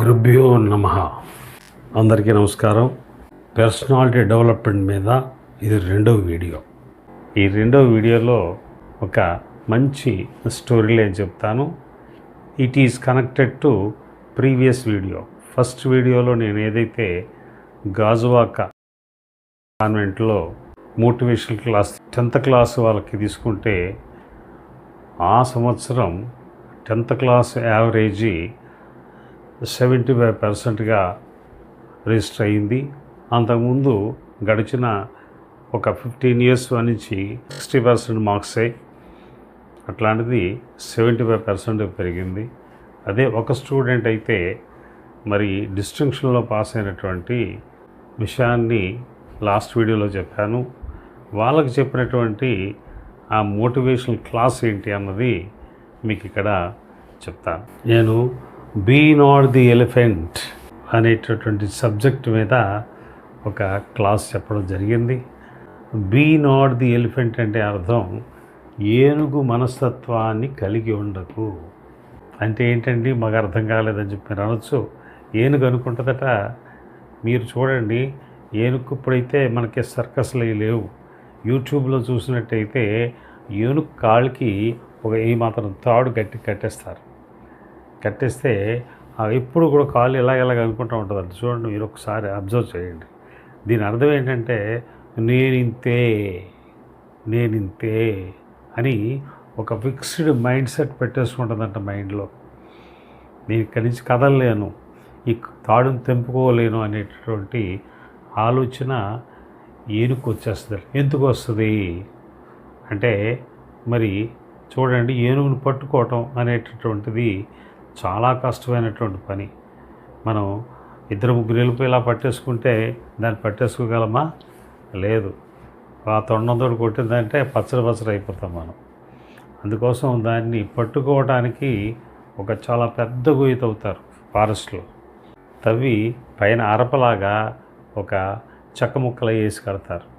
గురుభ్యో నమ. అందరికీ నమస్కారం. పర్సనాలిటీ డెవలప్మెంట్ మీద ఇది రెండవ వీడియో. ఈ రెండవ వీడియోలో ఒక మంచి స్టోరీ నేను చెప్తాను. It is connected to previous video first వీడియోలో నేను ఏదైతే గాజువాక కాన్వెంట్లో మోటివేషనల్ క్లాస్ టెన్త్ క్లాస్ వాళ్ళకి తీసుకుంటే ఆ సంవత్సరం tenth class average seventy five పర్సెంట్గా రిజిస్టర్ అయింది అంతకుముందు గడిచిన ఒక ఫిఫ్టీన్ ఇయర్స్ నుంచి సిక్స్టీ పర్సెంట్ మార్క్సే. అట్లాంటిది సెవెంటీ ఫైవ్ పర్సెంట్ పెరిగింది. అదే ఒక స్టూడెంట్ అయితే మరి డిస్టింక్షన్లో పాస్ అయినటువంటి విషయాన్ని లాస్ట్ వీడియోలో చెప్పాను. వాళ్ళకి చెప్పినటువంటి ఆ మోటివేషనల్ క్లాస్ ఏంటి అన్నది మీకు ఇక్కడ చెప్తాను. నేను బీ నాట్ ది ఎలిఫెంట్ అనేటటువంటి సబ్జెక్ట్ మీద ఒక క్లాస్ చెప్పడం జరిగింది. బీ నాట్ ది ఎలిఫెంట్ అంటే అర్థం ఏనుగు మనస్తత్వాన్ని కలిగి ఉండకు. అంటే ఏంటండి? మాకు అర్థం కాలేదని చెప్పి మీరు అనొచ్చు. ఏనుగు అనుకుంటుందట? మీరు చూడండి ఏనుగు ఇప్పుడైతే మనకి సర్కస్లు అవి లేవు. యూట్యూబ్లో చూసినట్టయితే ఏనుగు కాళ్ళకి ఒక ఈ మాత్రం తాడు గట్టి కట్టేస్తారు. కట్టేస్తే ఎప్పుడు కూడా కాలు ఇలా ఇలాగ అనుకుంటూ ఉంటుంది అది చూడండి మీరు ఒకసారి అబ్జర్వ్ చేయండి. దీని అర్థం ఏంటంటే నేను ఇంతే నేను ఇంతే అని ఒక ఫిక్స్డ్ మైండ్ సెట్ పెట్టేసుకుంటుందంట మైండ్లో. నేను ఇక్కడి నుంచి కదలలేను ఈ తాడును తెంపుకోలేను అనేటటువంటి ఆలోచన ఏనుగు వచ్చేస్తుంది ఎందుకు వస్తుంది? అంటే మరి చూడండి ఏనుగును పట్టుకోవటం అనేటటువంటిది చాలా కష్టమైనటువంటి పని. మనం ఇద్దరు ముగ్గురు వెళ్ళిపోయి ఇలా పట్టేసుకుంటే దాన్ని పట్టేసుకోగలమా? లేదు. ఆ తొండంతో కొట్టిందంటే పచ్చడి పచ్చడి అయిపోతాం మనం. అందుకోసం దాన్ని పట్టుకోవడానికి ఒక చాలా పెద్ద గొయ్యి తవ్వుతారు ఫారెస్ట్లో. తవ్వి పైన అరపలాగా ఒక చెక్క ముక్కలు వేసి కడతారు.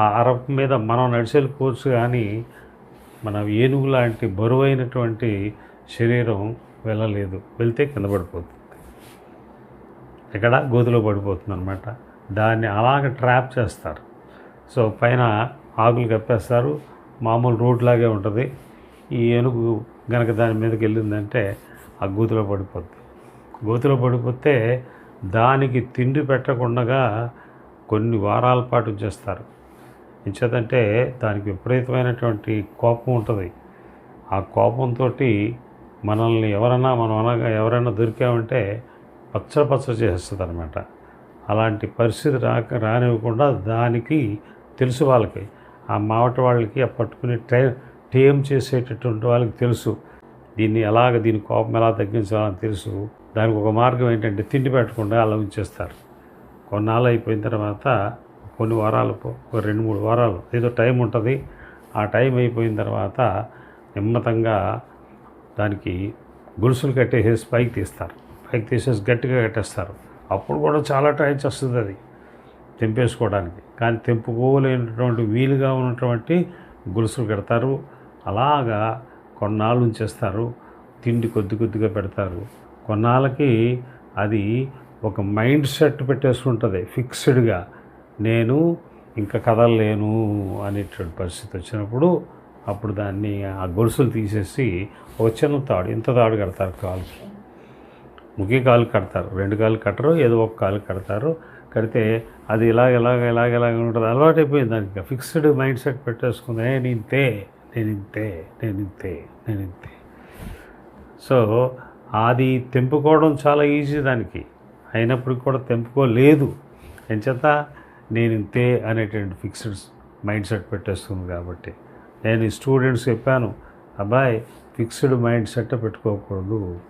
ఆ అరప మీద మనం నడిచెళ్ళిపోవచ్చు కానీ మన ఏనుగు లాంటి బరువైనటువంటి శరీరం వెళ్ళలేదు. వెళ్తే కింద పడిపోతుంది. ఇక్కడ గోతిలో పడిపోతుంది అనమాట దాన్ని అలాగ ట్రాప్ చేస్తారు. సో పైన ఆకులు కప్పేస్తారు. మామూలు రోడ్ లాగే ఉంటుంది. ఈ ఏనుగు గనక దాని మీదకి వెళ్ళిందంటే ఆ గోతిలో పడిపోద్ది. గోతిలో పడిపోతే దానికి తిండి పెట్టకుండా కొన్ని వారాల పాటు చేస్తారు ఎంచేతంటే దానికి విపరీతమైనటువంటి కోపం ఉంటుంది. ఆ కోపంతో మనల్ని ఎవరన్నా మనం అనగా ఎవరైనా దొరికామంటే పచ్చ పచ్చ చేస్తుంది అనమాట అలాంటి పరిస్థితి రాక రానివ్వకుండా దానికి తెలుసు వాళ్ళకి. ఆ మావట వాళ్ళకి ఆ పట్టుకుని టై టేమ్ చేసేటటువంటి వాళ్ళకి తెలుసు. దీన్ని ఎలాగ దీని కోపం ఎలా తగ్గించాలని తెలుసు. దానికి ఒక మార్గం ఏంటంటే తిండి పెట్టకుండా అలా ఉంచేస్తారు. కొన్నాళ్ళు అయిపోయిన తర్వాత కొన్ని వారాలు ఒక రెండు మూడు వారాలు ఏదో టైం ఉంటుంది. ఆ టైం అయిపోయిన తర్వాత నిమ్మతంగా దానికి గొలుసులు కట్టేసేసి పైకి తీస్తారు. పైకి తీసేసి గట్టిగా కట్టేస్తారు. అప్పుడు కూడా చాలా టైం చేస్తుంది అది తెంపేసుకోవడానికి. కానీ తెంపుకోలేనటువంటి వీలుగా ఉన్నటువంటి గొలుసులు కడతారు. అలాగా కొన్నాళ్ళు ఉంచేస్తారు. తిండి కొద్ది కొద్దిగా పెడతారు. కొన్నాళ్ళకి అది ఒక మైండ్ సెట్ పెట్టేసుకుంటుంది ఫిక్స్డ్గా. నేను ఇంకా కదలలేను అనేటువంటి పరిస్థితి వచ్చినప్పుడు అప్పుడు దాన్ని ఆ గొలుసులు తీసేసి ఒక చిన్న తాడు ఇంత తాడు కడతారు కాలుకి. ముఖ్య కాలు కడతారు రెండు కాలు కట్టరు ఏదో ఒక కాలు కడతారు. కడితే అది ఇలాగ ఇలాగ ఇలాగ ఇలాగ ఉంటుంది. అలవాటు అయిపోయింది దానికి. ఫిక్స్డ్ మైండ్ సెట్ పెట్టేసుకుంది. నేను ఇంతే నేను ఇంతే నేను ఇంతే నేను ఇంతే. సో అది తెంపుకోవడం చాలా ఈజీ దానికి. అయినప్పటికీ కూడా తెంపుకోలేదు. ఎంచేత నేను ఇంతే అనేటువంటి ఫిక్స్డ్ మైండ్ సెట్ పెట్టేస్తుంది కాబట్టి. నేను స్టూడెంట్స్ చెప్పాను అబ్బాయి ఫిక్స్డ్ మైండ్ సెట్ పెట్టుకోకూడదు.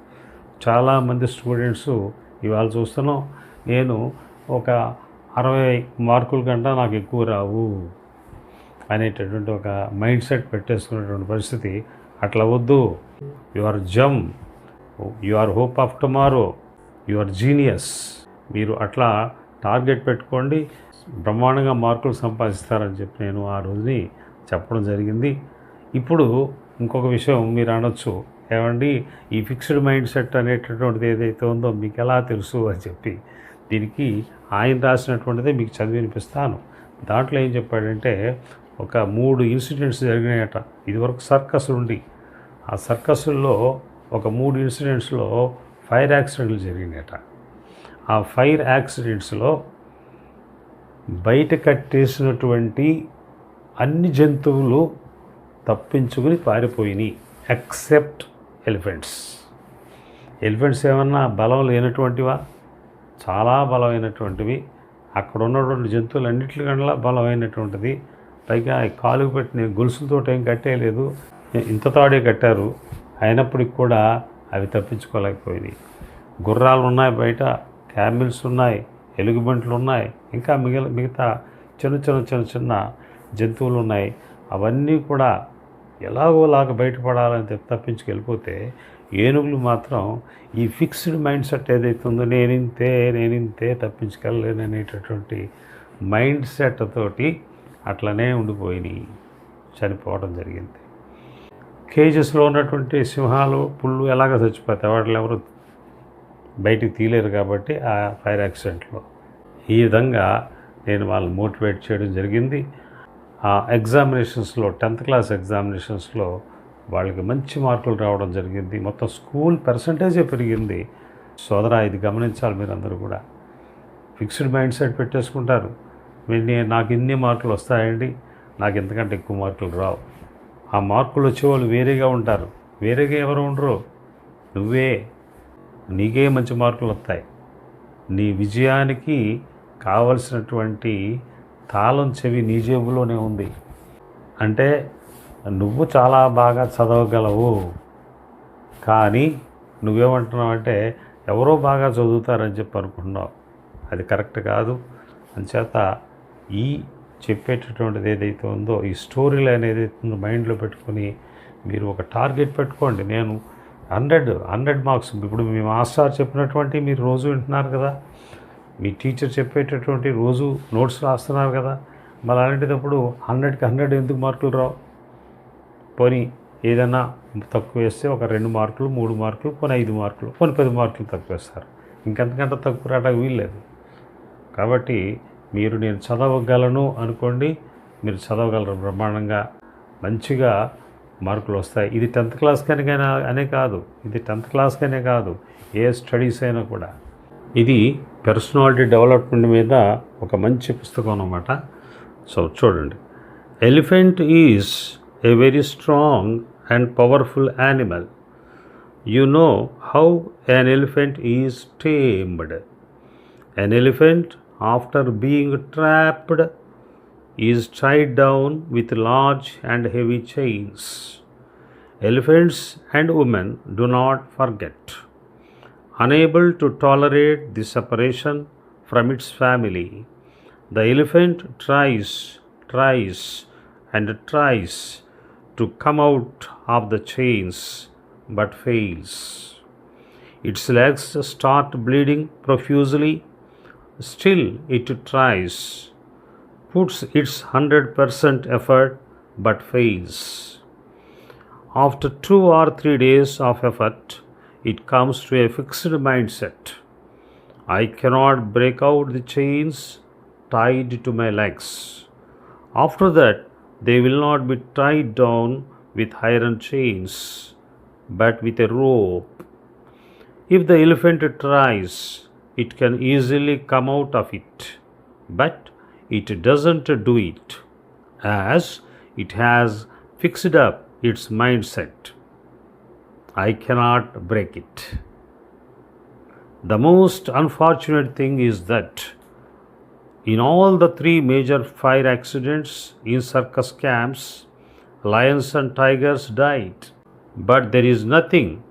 చాలామంది స్టూడెంట్స్ ఇవాళ చూస్తున్నాం నేను ఒక అరవై మార్కుల కంటే నాకు ఎక్కువ రావు. అనేటటువంటి ఒక మైండ్ సెట్ పెట్టేసుకునేటువంటి పరిస్థితి అట్లా వద్దు. You are gem. You are hope of tomorrow you are genius మీరు అట్లా టార్గెట్ పెట్టుకోండి బ్రహ్మాండంగా మార్కులు సంపాదిస్తారని చెప్పి నేను ఆ రోజుని చెప్పడం జరిగింది. ఇప్పుడు ఇంకొక విషయం మీరు అనొచ్చు. ఏమండి? ఈ ఫిక్స్డ్ మైండ్ సెట్ అనేటటువంటిది ఏదైతే ఉందో మీకు ఎలా తెలుసు అని చెప్పి దీనికి ఆయన రాసినటువంటిదే మీకు చదివి వినిపిస్తాను. దాంట్లో ఏం చెప్పాడంటే ఒక మూడు ఇన్సిడెంట్స్ జరిగినాయట. ఇదివరకు సర్కస్ ఉండి ఆ సర్కస్లో ఒక మూడు ఇన్సిడెంట్స్లో ఫైర్ యాక్సిడెంట్లు జరిగినాయట. ఆ ఫైర్ యాక్సిడెంట్స్లో బయట కట్టేసినటువంటి అన్ని జంతువులు తప్పించుకుని పారిపోయినాయి ఎక్సెప్ట్ ఎలిఫెంట్స్ ఎలిఫెంట్స్ ఏమన్నా బలం లేనటువంటివా? చాలా బలమైనటువంటివి. అక్కడ ఉన్నటువంటి జంతువులు అన్నింటికన్నా బలమైనటువంటిది. పైగా కాలుకు పెట్టిన గొలుసులతో ఏం కట్టేయలేదు. ఇంత తాడే కట్టారు. అయినప్పటికి కూడా అవి తప్పించుకోలేకపోయినాయి. గుర్రాలు ఉన్నాయి బయట క్యామిల్స్ ఉన్నాయి ఎలుగుబంట్లు ఉన్నాయి. ఇంకా మిగిలిన మిగతా చిన్న చిన్న చిన్న చిన్న జంతువులు ఉన్నాయి అవన్నీ కూడా ఎలాగోలాగా బయటపడాలని తప్పించుకు తప్పించుకెళ్ళిపోతే ఏనుగులు మాత్రం ఈ ఫిక్స్డ్ మైండ్ సెట్ ఏదైతే ఉందో నేనింతే నేనింతే తప్పించుకెళ్ళలేను అనేటటువంటి మైండ్ సెట్ తోటి అట్లనే ఉండిపోయినాయి చనిపోవడం జరిగింది. కేజెస్లో ఉన్నటువంటి సింహాలు పుళ్ళు ఎలాగ చచ్చిపోతాయి వాటిని ఎవరు బయటికి తీయలేరు కాబట్టి ఆ ఫైర్ యాక్సిడెంట్లో. ఈ విధంగా నేను వాళ్ళని మోటివేట్ చేయడం జరిగింది. ఎగ్జామినేషన్స్లో టెన్త్ క్లాస్ ఎగ్జామినేషన్స్లో వాళ్ళకి మంచి మార్కులు రావడం జరిగింది. మొత్తం స్కూల్ పర్సంటేజే పెరిగింది. సోదరా ఇది గమనించాలి మీరందరూ కూడా. ఫిక్స్డ్ మైండ్ సెట్ పెట్టేసుకుంటారు. నాకు ఇన్ని మార్కులు వస్తాయండి నాకు ఇంతకంటే ఎక్కువ మార్కులు రావు. ఆ మార్కులు వచ్చేవాళ్ళు వేరేగా ఉంటారు. వేరేగా ఎవరు ఉండరు. నువ్వే నీకే మంచి మార్కులు వస్తాయి. నీ విజయానికి కావలసినటువంటి తాళం చెవి నీ జేబులోనే ఉంది. అంటే నువ్వు చాలా బాగా చదవగలవు. కానీ నువ్వేమంటున్నావు అంటే ఎవరో బాగా చదువుతారని చెప్పి అనుకుంటున్నావు. అది కరెక్ట్ కాదు. అంచేత ఈ చెప్పేటటువంటిది ఏదైతే ఉందో ఈ స్టోరీ లైన్ ఏదైతే ఉందో మైండ్లో పెట్టుకొని మీరు ఒక టార్గెట్ పెట్టుకోండి. నేను హండ్రెడ్ హండ్రెడ్ మార్క్స్ ఇప్పుడు మీ మాస్టర్ చెప్పినటువంటి మీరు రోజు వింటున్నారు కదా. మీ టీచర్ చెప్పేటటువంటి రోజు నోట్స్ రాస్తున్నారు కదా మరి అలాంటిదప్పుడు హండ్రెడ్కి హండ్రెడ్ ఎందుకు మార్కులు రావు? పోనీ ఏదైనా తక్కువ వేస్తే ఒక రెండు మార్కులు మూడు మార్కులు పోనీ ఐదు మార్కులు పోనీ పది మార్కులు తక్కువ వేస్తారు. ఇంకెంతకంటే తక్కువ రావడానికి వీల్లేదు కాబట్టి మీరు నేను చదవగలను అనుకోండి మీరు చదవగలరు బ్రహ్మాండంగా మంచిగా మార్కులు వస్తాయి. ఇది టెన్త్ క్లాస్ కనుకైనా అనే కాదు ఇది టెన్త్ క్లాస్ కనే కాదు ఏ స్టడీస్ అయినా కూడా. ఇది పర్సనాలిటీ డెవలప్మెంట్ మీద ఒక మంచి పుస్తకం అనమాట సో చూడండి. Elephant is a very strong and powerful animal you know how an elephant is tamed an elephant after being trapped is tied down with large and heavy chains elephants and women do not forget Unable to tolerate the separation from its family, the elephant tries, tries, and tries to come out of the chains but fails. Its legs start bleeding profusely. Still, it tries, puts its 100% effort, but fails. After two or three days of effort, it comes to a fixed mindset. I cannot break out the chains tied to my legs. After that, they will not be tied down with iron chains, but with a rope. If the elephant tries, it can easily come out of it, but it doesn't do it, as it has fixed up its mindset. I cannot break it. The most unfortunate thing is that in all the three major fire accidents in circus camps, lions and tigers died. But there is nothing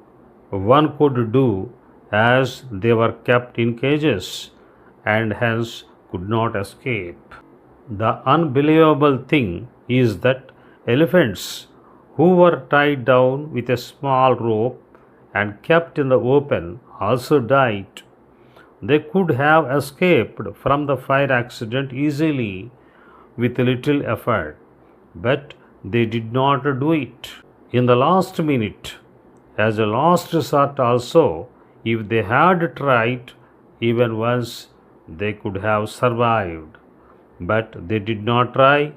one could do as they were kept in cages and hence could not escape. The unbelievable thing is that elephants who were tied down with a small rope and kept in the open also died. They could have escaped from the fire accident easily with little effort, but they did not do it. In the last minute, As a last resort, also, if they had tried even once, they could have survived. But they did not try.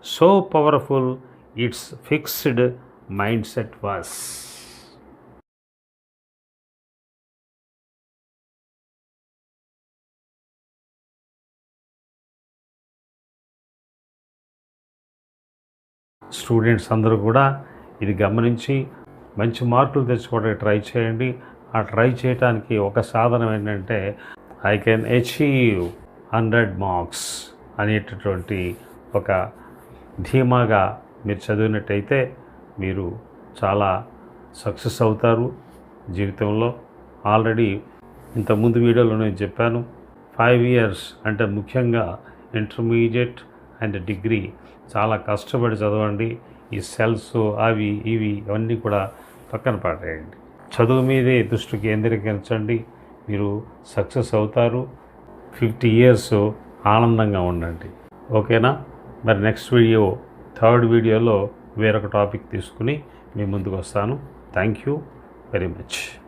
So powerful it's fixed mindset was students అందరూ కూడా ఇది గమనించి మంచి మార్కులు తెచ్చుకోవడానికి try చేయండి. ఆ try చేయడానికి ఒక సాధనం ఏంటంటే I can achieve hundred marks అనేటటువంటి ఒక ధీమాగా మీరు చదివినట్టయితే మీరు చాలా సక్సెస్ అవుతారు జీవితంలో. ఆల్రెడీ ఇంతకుముందు వీడియోలో నేను చెప్పాను ఫైవ్ ఇయర్స్ అంటే ముఖ్యంగా ఇంటర్మీడియట్ అండ్ డిగ్రీ చాలా కష్టపడి చదవండి. ఈ సెల్స్ అవి ఇవి అవన్నీ కూడా పక్కన పాడేయండి చదువు మీదే దృష్టి కేంద్రీకరించండి. మీరు సక్సెస్ అవుతారు. ఫిఫ్టీ ఇయర్స్ ఆనందంగా ఉండండి. ఓకేనా? మరి నెక్స్ట్ వీడియో థర్డ్ వీడియోలో వేరొక టాపిక్ తీసుకుని మీ ముందుకు వస్తాను. Thank you very much.